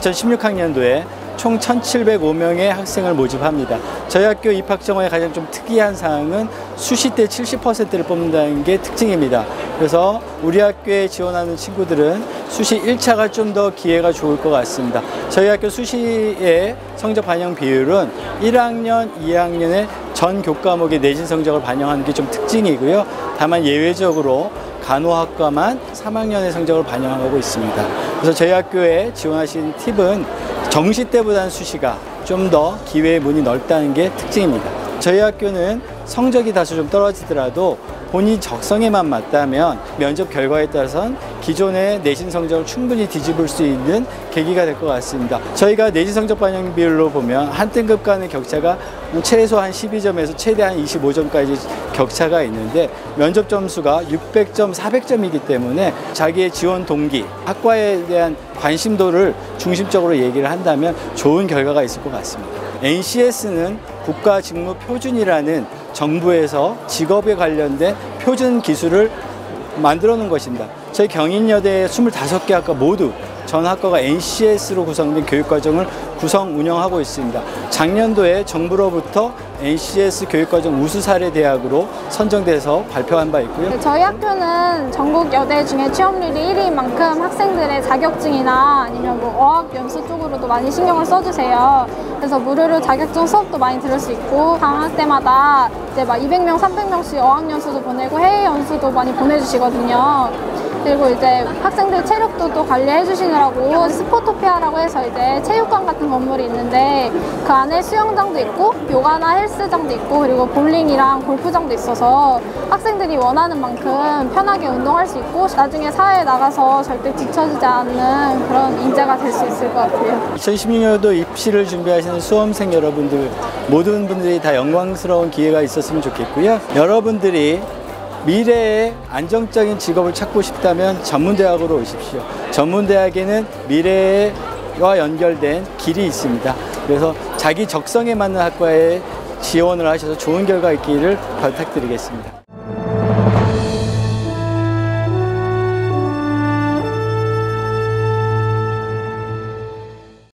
2016학년도에 총 1,705명의 학생을 모집합니다. 저희 학교 입학 정원의 가장 좀 특이한 사항은 수시 때 70%를 뽑는다는 게 특징입니다. 그래서 우리 학교에 지원하는 친구들은 수시 1차가 좀 더 기회가 좋을 것 같습니다. 저희 학교 수시의 성적 반영 비율은 1학년, 2학년의 전 교과목의 내신 성적을 반영하는 게 좀 특징이고요. 다만 예외적으로 간호학과만 3학년의 성적을 반영하고 있습니다. 그래서 저희 학교에 지원하신 팁은 정시 때보다는 수시가 좀 더 기회의 문이 넓다는 게 특징입니다. 저희 학교는 성적이 다소 좀 떨어지더라도 본인 적성에만 맞다면 면접 결과에 따라선 기존의 내신 성적을 충분히 뒤집을 수 있는 계기가 될 것 같습니다. 저희가 내신 성적 반영 비율로 보면 한 등급 간의 격차가 최소 한 12점에서 최대 한 25점까지 격차가 있는데 면접 점수가 600점, 400점이기 때문에 자기의 지원 동기, 학과에 대한 관심도를 중심적으로 얘기를 한다면 좋은 결과가 있을 것 같습니다. NCS는 국가 직무 표준이라는 정부에서 직업에 관련된 표준 기술을 만들어 놓은 것입니다. 저희 경인여대 25개 학과 모두 전 학과가 NCS로 구성된 교육과정을 구성 운영하고 있습니다. 작년도에 정부로부터 NCS 교육과정 우수 사례 대학으로 선정돼서 발표한 바 있고요. 네, 저희 학교는 전국 여대 중에 취업률이 1위인 만큼 학생들의 자격증이나 아니면 뭐 어학 연수 쪽으로도 많이 신경을 써주세요. 그래서 무료로 자격증 수업도 많이 들을 수 있고 방학 때마다 이제 막 200명, 300명씩 어학 연수도 보내고 해외 연수도 많이 보내주시거든요. 그리고 이제 학생들 체력도 또 관리해 주시느라고 스포토피아라고 해서 이제 체육관 같은 건물이 있는데 그 안에 수영장도 있고 요가나 헬스장도 있고 그리고 볼링이랑 골프장도 있어서 학생들이 원하는 만큼 편하게 운동할 수 있고 나중에 사회에 나가서 절대 뒤처지지 않는 그런 인재가 될 수 있을 것 같아요. 2016년도 입시를 준비하시는 수험생 여러분들 모든 분들이 다 영광스러운 기회가 있었으면 좋겠고요. 여러분들이 미래의 안정적인 직업을 찾고 싶다면 전문대학으로 오십시오. 전문대학에는 미래와 연결된 길이 있습니다. 그래서 자기 적성에 맞는 학과에 지원을 하셔서 좋은 결과 있기를 부탁드리겠습니다.